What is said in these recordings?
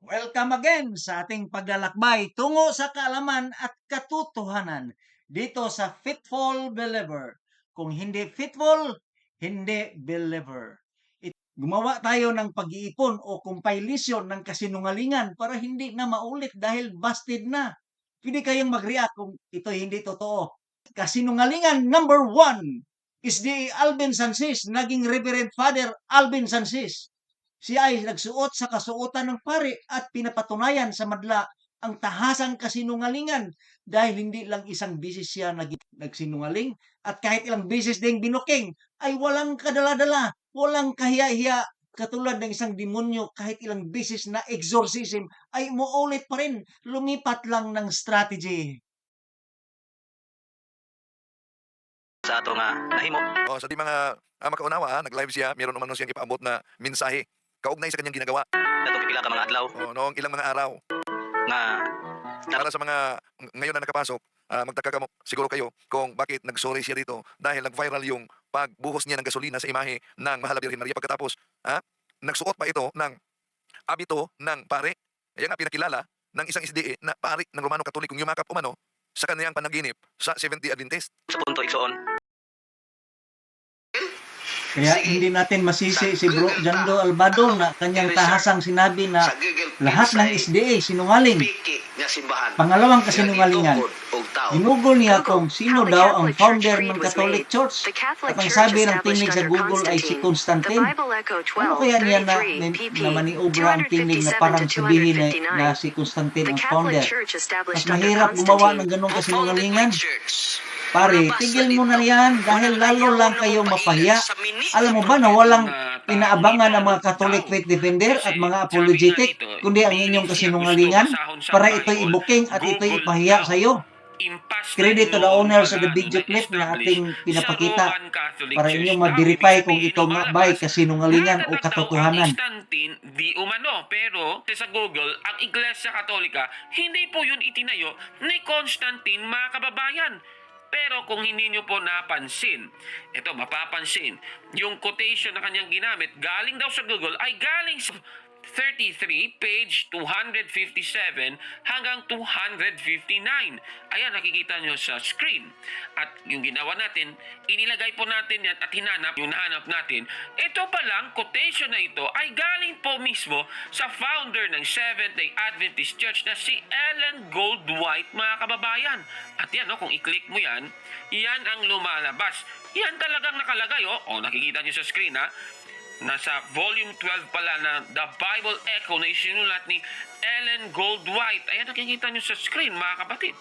Welcome again sa ating paglalakbay tungo sa kaalaman at katotohanan dito sa Fitful Believer. Kung hindi fitful, hindi believer. It- gumawa tayo ng pag-iipon o compilation ng kasinungalingan para hindi na maulit dahil busted na. Pwede kayong mag-react kung ito hindi totoo. Kasinungalingan number one is the Alvin Sansis, naging Reverend Father Alvin Sansis siya ay nagsuot sa kasuotan ng pari at pinapatunayan sa madla ang tahasang kasinungalingan dahil hindi lang isang bisis siya nag nagsinungaling at kahit ilang bisis ding binuking ay walang kadala-dala, walang kahiya-hiya katulad ng isang demonyo kahit ilang bisis na exorcism ay muulit pa rin, lumipat lang ng strategy. sa ato nga nahimo. O, sa di mga ah, makaunawa, ah, nag-live siya, meron naman siyang ipaabot na mensahe. Kaugnay sa kanyang ginagawa Natong pipila ka mga adlaw o, noong ilang mga araw. nga Para sa mga ng- ngayon na nakapasok, ah, magtaka ka mo, siguro kayo kung bakit nag-sorry siya dito dahil nag-viral yung pagbuhos niya ng gasolina sa imahe ng Mahal na Birhen Maria pagkatapos ah, nagsuot pa ito ng abito ng pare. Kaya nga pinakilala ng isang SDA na pare ng Romano Katolikong yumakap umano sa kaniyang panaginip sa 70 Adventist. sa punto igsoon. Kaya hindi natin masisi si Bro Jando Albado na kanyang tahasang sinabi na lahat ng SDA sinungaling. Pangalawang kasinungalingan. Ginugol niya kung sino daw ang founder ng Catholic. Church. At ang sabi ng tinig sa Google ay si Constantine. Ano kaya niya na, 12:33 na, maniobra ang tinig na parang 257 to sabihin na, 259. na si Constantine ang founder? Church Mas mahirap gumawa ng ganong kasinungalingan. Pare, tigil mo na yan dahil lalo lang magpahiya mapahiya. Alam mo ba na walang mga tao pinaabangan ng dito, mga Catholic faith defender at mga apologetic, kundi ang inyong kasinungalingan para ito'y ibuking at ito'y ipahiya sa iyo. Credit to the owner sa the video clip na ating pinapakita para inyong Ibig kung ito nga ba'y kasinungalingan o ang katotohanan. Di umano. Pero sa Google, ang Iglesia Katolika, hindi po yun itinayo ni Constantine mga kababayan. Pero kung hindi nyo po napansin, ito mapapansin, yung quotation na kanyang ginamit, galing daw sa Google, ay galing sa 33, page 257 hanggang 259. Ayan, nakikita nyo sa screen. At yung ginawa natin, inilagay po natin yan at hinanap yung nahanap natin. Ito pa lang, quotation na ito ay galing po mismo sa founder ng Seventh-day Adventist Church na si Ellen Goldwhite, mga kababayan. At yan, no, kung i-click mo yan, yan ang lumalabas. Yan talagang nakalagay, oh. O, nakikita nyo sa screen, ha? Nasa volume 12 pala na The Bible Echo na isinulat ni Ellen Goldwhite. Ayan, nakikita nyo sa screen, mga kapatid.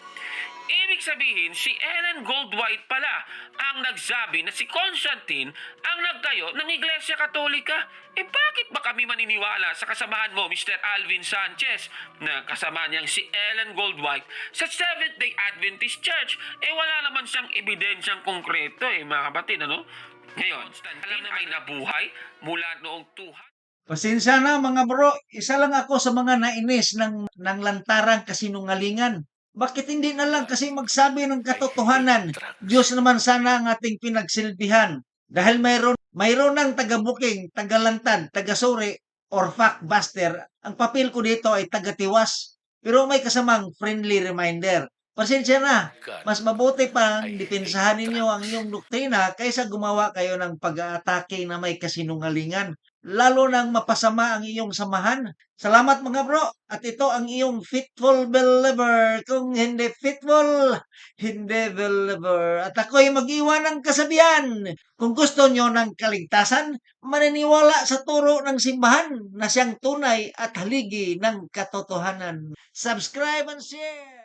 Ibig sabihin, si Ellen Goldwhite pala ang nagsabi na si Constantine ang nagtayo ng Iglesia Katolika. Eh bakit ba kami maniniwala sa kasamahan mo, Mr. Alvin Sanchez, na kasama niyang si Ellen Goldwhite sa Seventh-day Adventist Church? Eh wala naman siyang ebidensyang konkreto eh, mga kapatid, ano? Ngayon, Constantine ay nabuhay mula noong 200 Pasensya na mga bro, isa lang ako sa mga nainis ng, ng lantarang kasinungalingan. Bakit hindi na lang kasi magsabi ng katotohanan? Diyos naman sana ang ating pinagsilbihan. Dahil mayroon, mayroon ng taga-booking, taga-lantad, taga-suri, or fact-buster. Ang papel ko dito ay taga-tiwas. Pero may kasamang friendly reminder. Pasensya na, mas mabuti pang depensahan ninyo ang inyong doktrina kaysa gumawa kayo ng pag-aatake na may kasinungalingan. Lalo nang mapasama ang iyong samahan. Salamat mga bro. At ito ang iyong fitful believer. Kung hindi fitful, hindi believer. At ako'y mag-iwan ng kasabihan. Kung gusto nyo ng kaligtasan, maniniwala sa turo ng simbahan na siyang tunay at haligi ng katotohanan. Subscribe and share!